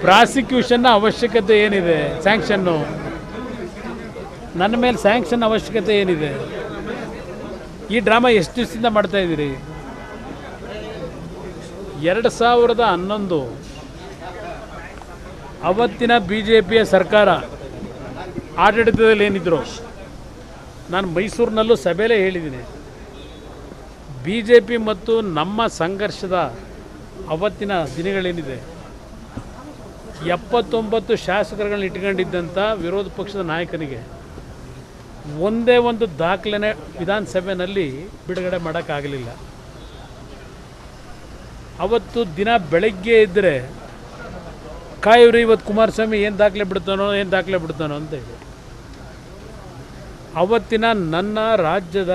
ಪ್ರಾಸಿಕ್ಯೂಷನ್ನ ಅವಶ್ಯಕತೆ ಏನಿದೆ? ಸ್ಯಾಂಕ್ಷನ್ನು ನನ್ನ ಮೇಲೆ ಸ್ಯಾಂಕ್ಷನ್ ಅವಶ್ಯಕತೆ ಏನಿದೆ? ಈ ಡ್ರಾಮಾ ಎಷ್ಟು ದಿವಸದಿಂದ ಮಾಡ್ತಾ ಇದ್ದೀರಿ? ಎರಡು ಸಾವಿರದ ಹನ್ನೊಂದು. ಅವತ್ತಿನ ಬಿ ಜೆ ಪಿಯ ಸರ್ಕಾರ ಆಡಳಿತದಲ್ಲಿ ಏನಿದ್ರು? ನಾನು ಮೈಸೂರಿನಲ್ಲೂ ಸಭೆಯಲ್ಲೇ ಹೇಳಿದ್ದೀನಿ. ಬಿ ಜೆ ಪಿ ಮತ್ತು ನಮ್ಮ ಸಂಘರ್ಷದ ಅವತ್ತಿನ ದಿನಗಳೇನಿದೆ? ಎಪ್ಪತ್ತೊಂಬತ್ತು ಶಾಸಕರುಗಳನ್ನ ಇಟ್ಕೊಂಡಿದ್ದಂಥ ವಿರೋಧ ಪಕ್ಷದ ನಾಯಕನಿಗೆ ಒಂದೇ ಒಂದು ದಾಖಲೆನೇ ವಿಧಾನಸಭೆಯಲ್ಲಿ ಬಿಡುಗಡೆ ಮಾಡೋಕ್ಕಾಗಲಿಲ್ಲ. ಅವತ್ತು ದಿನ ಬೆಳಗ್ಗೆ ಇದ್ದರೆ ಕಾಯಿವ್ರಿ ಇವತ್ತು ಕುಮಾರಸ್ವಾಮಿ ಏನು ದಾಖಲೆ ಬಿಡ್ತಾನೋ, ಏನು ದಾಖಲೆ ಬಿಡ್ತಾನೋ ಅಂತ ಹೇಳಿ. ಅವತ್ತಿನ ನನ್ನ ರಾಜ್ಯದ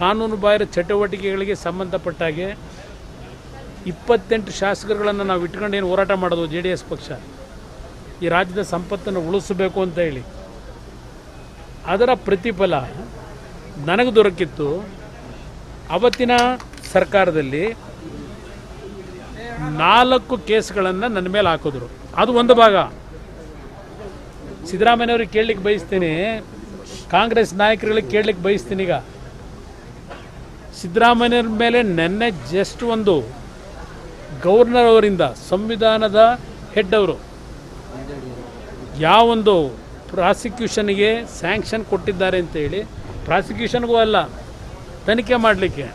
ಕಾನೂನು ಬಾಹಿರ ಚಟುವಟಿಕೆಗಳಿಗೆ ಸಂಬಂಧಪಟ್ಟ ಹಾಗೆ ಇಪ್ಪತ್ತೆಂಟು ಶಾಸಕರುಗಳನ್ನು ನಾವು ಇಟ್ಕೊಂಡು ಏನು ಹೋರಾಟ ಮಾಡೋದು ಜೆ ಡಿ ಎಸ್ ಪಕ್ಷ. ಈ ರಾಜ್ಯದ ಸಂಪತ್ತನ್ನು ಉಳಿಸಬೇಕು ಅಂತ ಹೇಳಿ. ಅದರ ಪ್ರತಿಫಲ ನನಗೆ ದೊರಕಿತ್ತು. ಅವತ್ತಿನ ಸರ್ಕಾರದಲ್ಲಿ ನಾಲ್ಕು ಕೇಸ್ಗಳನ್ನು ನನ್ನ ಮೇಲೆ ಹಾಕಿದ್ರು. ಅದು ಒಂದು ಭಾಗ. ಸಿದ್ದರಾಮಯ್ಯವ್ರಿಗೆ ಕೇಳಲಿಕ್ಕೆ ಬಯಸ್ತೀನಿ. ಕಾಂಗ್ರೆಸ್ ನಾಯಕರುಗಳಿಗೆ ಕೇಳಲಿಕ್ಕೆ ಬಯಸ್ತೀನಿ ಈಗ. ಸಿದ್ದರಾಮಯ್ಯವ್ರ ಮೇಲೆ ನೆನ್ನೆ ಜಸ್ಟ್ ಒಂದು ಗವರ್ನರ್ ಅವರಿಂದ ಸಂವಿಧಾನದ ಹೆಡ್ ಅವರು ಯಾವೊಂದು ಪ್ರಾಸಿಕ್ಯೂಷನ್ಗೆ ಸ್ಯಾಂಕ್ಷನ್ ಕೊಟ್ಟಿದ್ದಾರೆ ಅಂತೇಳಿ ಪ್ರಾಸಿಕ್ಯೂಷನ್ಗೂ ಅಲ್ಲ, ತನಿಖೆ ಮಾಡಲಿಕ್ಕೆ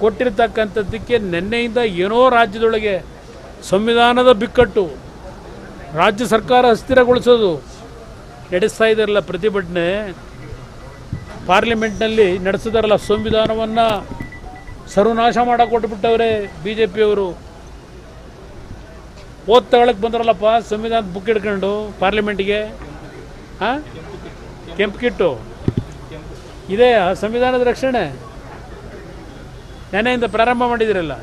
ಕೊಟ್ಟಿರ್ತಕ್ಕಂಥದ್ದಕ್ಕೆ ನಿನ್ನೆಯಿಂದ ಏನೋ ರಾಜ್ಯದೊಳಗೆ ಸಂವಿಧಾನದ ಬಿಕ್ಕಟ್ಟು, ರಾಜ್ಯ ಸರ್ಕಾರ ಅಸ್ಥಿರಗೊಳಿಸೋದು. ನಡೆಸ್ತಾ ಇದ್ದಾರಲ್ಲ ಪ್ರತಿಭಟನೆ, ಪಾರ್ಲಿಮೆಂಟ್ನಲ್ಲಿ ನಡೆಸಿದಾರಲ್ಲ ಸಂವಿಧಾನವನ್ನು. ಸರ್ವನಾಶ ಮಾಡಕ್ಕೆ ಕೊಟ್ಬಿಟ್ಟವ್ರೆ ಬಿ ಜೆ ಪಿಯವರು ಓದ್ ತಗೊಳಕ್ಕೆ ಬಂದ್ರಲ್ಲಪ್ಪ ಸಂವಿಧಾನ ಬುಕ್ ಹಿಡ್ಕೊಂಡು ಪಾರ್ಲಿಮೆಂಟ್ಗೆ ಹಾಂ ಕೆಂಪು ಕಿಟ್ಟು. ಇದೇ ಸಂವಿಧಾನದ ರಕ್ಷಣೆ. ನೆನೆಯಿಂದ ಪ್ರಾರಂಭ ಮಾಡಿದಿರಲ್ಲ.